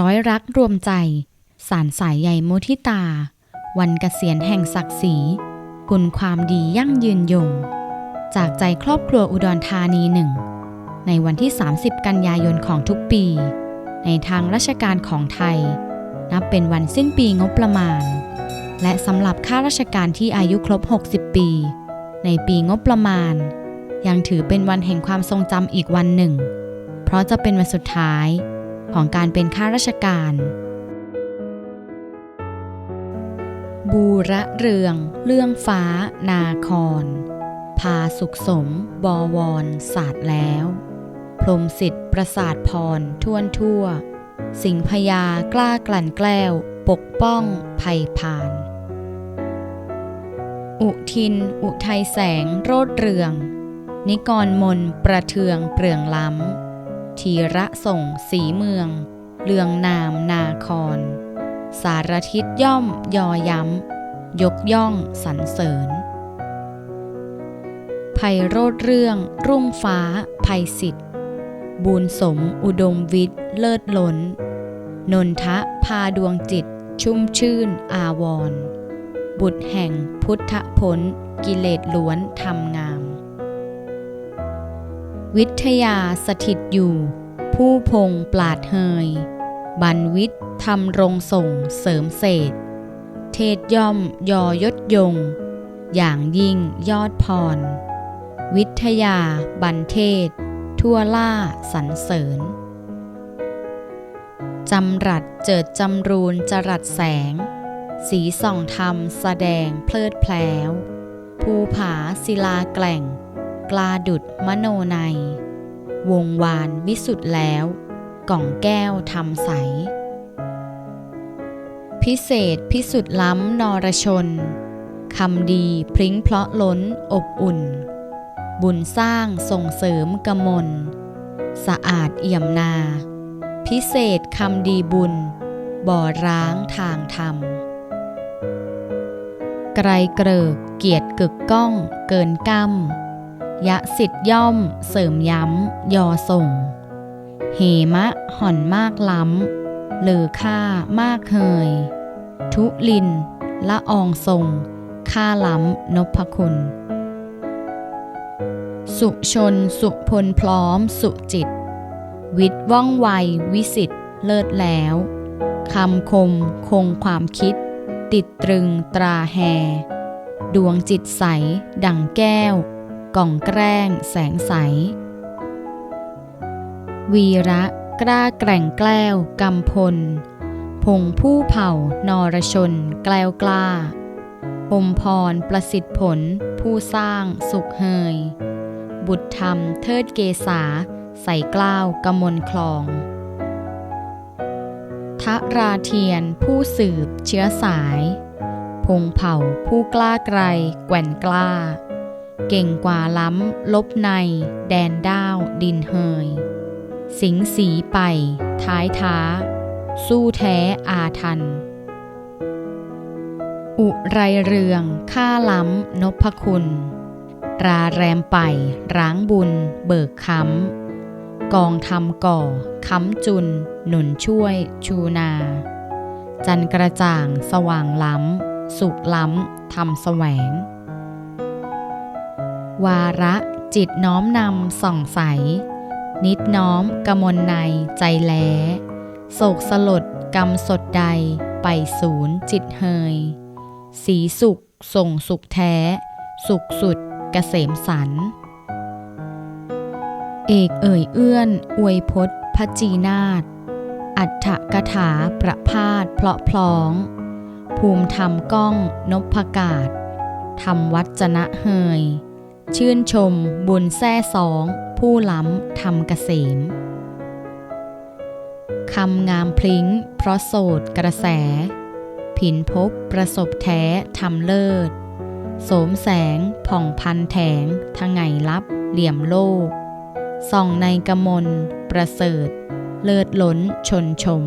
ร้อยรักรวมใจ สารสายใยโมทิตา วันเกษียณแห่งศักดิ์ศรีคุณความดียั่งยืนยง จากใจครอบครัวอุดรธานีหนึ่ง ในวันที่ 30 กันยายนของทุกปี ในทางราชการของไทย นับเป็นวันสิ้นปีงบประมาณ และสำหรับข้าราชการที่อายุครบ 60 ปี ในปีงบประมาณ ยังถือเป็นวันแห่งความทรงจำอีกวันหนึ่ง เพราะจะเป็นวันสุดท้าย ของการเป็นข้าราชการ บูระเรือง เรื่องฟ้า นาครพาสุขสม บวรศาสตร์แล้ว พรหมสิทธิ์ประสาทพรท่วนทั่ว สิงพยากล้ากลั่นแกล้ว ปกป้องภัยผ่าน อุทิน อุทัยแสง โรดเรือง นิกรมนประเทืองเปลืองล้ำ ทีระส่งสีเมือง เลืองนามนาคร สารทิศย่อมยอย้ำ ยกย่องสรรเสริญไพโรดเรื่อง รุ่งฟ้าภัยสิทธิ์บูนสมอุดมวิทย์เลิศล้น นนทะพาดวงจิต ชุ่มชื่นอาวร บุตรแห่งพุทธพลกิเลสล้วนทำงาม วิทยาสถิตอยู่ ผู้พงปราดเฮย บันวิทย์ทำรงส่งเสริมเศษ เทศย่อมยอยศยง อย่างยิ่งยอดพร วิทยาบันเทศ ทั่วล่าสรรเสริญจำรัดเจิดจำรูนจรัดแสง สีส่องธรรมแสดงเพลิดแพลวภูผาศิลาแกล่ง กลาดุดมโนใน วงวานวิสุทธ์แล้ว กล่องแก้วทำใส พิเศษพิสุทธิ์ล้ำนรชนคำดีพริ้งเพราะล้นอบอุ่น บุญสร้างส่งเสริมกมล สะอาดเอี่ยมนา พิเศษคำดีบุญ บ่อร้างทางธรรม ไกรเกริกเกียรติกึกก้องเกินก้ำ ยะสิทธย่อม เสริมย้ำ ยอส่ง เหมะห่อนมากล้ำเลอค่ามากเฮย ทุลิน ละอองทรงค่าล้ำนพคุณ สุชนสุพลพร้อมสุจิต วิทว่องไว วิสิทธ์เลิศแล้วคำคมคงความคิด ติดตรึงตราแฮดวงจิตใส ดังแก้ว ก่องแกล้ง แสงใส วีระกล้าแกร่งแกล้ว กำพล พงผู้เผ่า นรชน แกล้วกล้าพมพร ประสิทธิผล ผู้สร้าง สุขเฮย บุตรธรรม เทิดเกษา ใส่กล้าวกมลคลอง ทะราเทียน ผู้สืบเชื้อสาย พงเผ่า ผู้กล้าไกล แกว่นกล้า เก่งกว่าล้ำ ลบใน แดนด้าว ดินเฮย สิงสีไป ท้ายท้า สู้แท้อาทัน อุไรเรืองค่าล้ำ นพคุณ ราแรมไป ร้างบุญ เบิกค้ำ กองทำก่อ ค้ำจุน หนุนช่วย ชูนา จันกระจ่าง สว่างล้ำ สุขล้ำ ทำแสวง วาระจิตน้อมนำส่องใส นิดน้อมกมลในใจแล้โศกสลดกรรมสดใด ไปศูนย์จิตเฮย สีสุขส่งสุขแท้ สุขสุดเกษมสัน เอกเอ่ยเอื้อน อวยพจน์พจีนาฏอัฏฐกถาประพาสเพราะพร้อง ภูมิธรรมก้องนพกาศทำวัจนะเฮย ชื่นชม บุญแซ่สอง ผู้ล้ำทำเกษมคำงามพลิ้ง เพราะโสดกระแส ผินพบประสบแท้ทำเลิศ โสมแสง ผ่องพันแถงทางไงลับ เหลี่ยมโลก ส่องในกมล ประเสริฐ เลิศล้นชนชม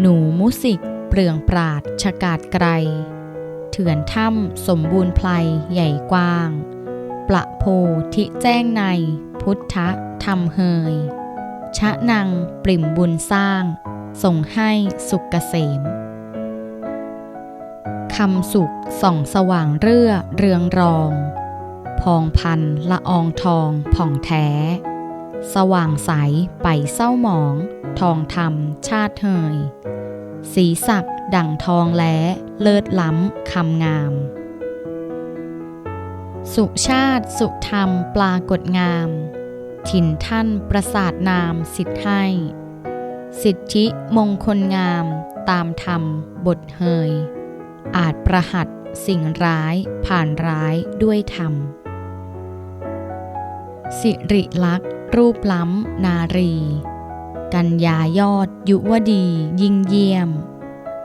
หนูมุสิก เปลืองปราดชกาดไกร เถื่อนถ้ำสมบูรณ์ไพลใหญ่กว้าง ประโพธิแจ้งใน พุทธธรรมเฮย ชะนังปริ่มบุญสร้าง ส่งให้สุขเกษมคำสุขส่องสว่างเรื่อเรืองรอง พองพันละอองทองผ่องแท้ สว่างใสไปเศร้าหมอง ทองธรรมชาติเฮย สีสัก ดั่งทองแล้เลิศล้ำคำงาม สุชาติสุธรรมปรากฏงาม ถิ่นท่านประสาทนามสิทธิให้ สิทธิมงคลงามตามธรรมบทเฮย อาจประหัตสิ่งร้ายผ่านร้ายด้วยธรรม สิริลักษ์รูปล้ำนารี กัญญายอดยุวดียิ่งเยี่ยม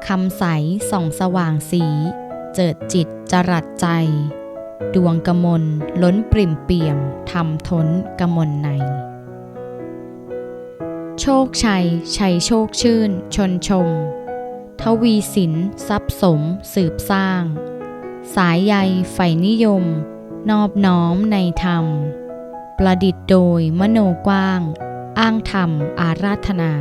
คำใสส่องสว่างสี เจิดจิตจรัสใจ ดวงกมลล้นปริ่มเปี่ยมทำทนกมลใน โชคชัย ชัยโชคชื่น ชนชม ทวีสินทรัพย์สมสืบสร้าง สายใยใฝ่นิยม นอบน้อมในธรรม ประดิษฐ์โดยมโนกว้าง อ้างธรรมอาราธนา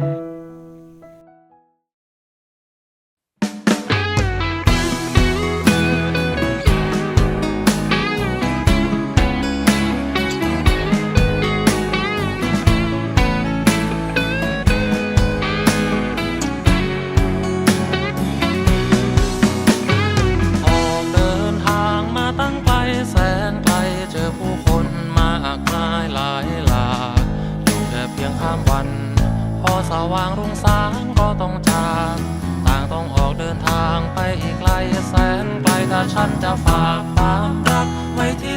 สางก็ต้องจากต่างต้องออกเดินทางไปอีกไกลแสนไกลถ้าฉันจะฝากความรักไว้ที่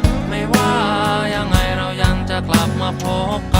จะกลับมาพบ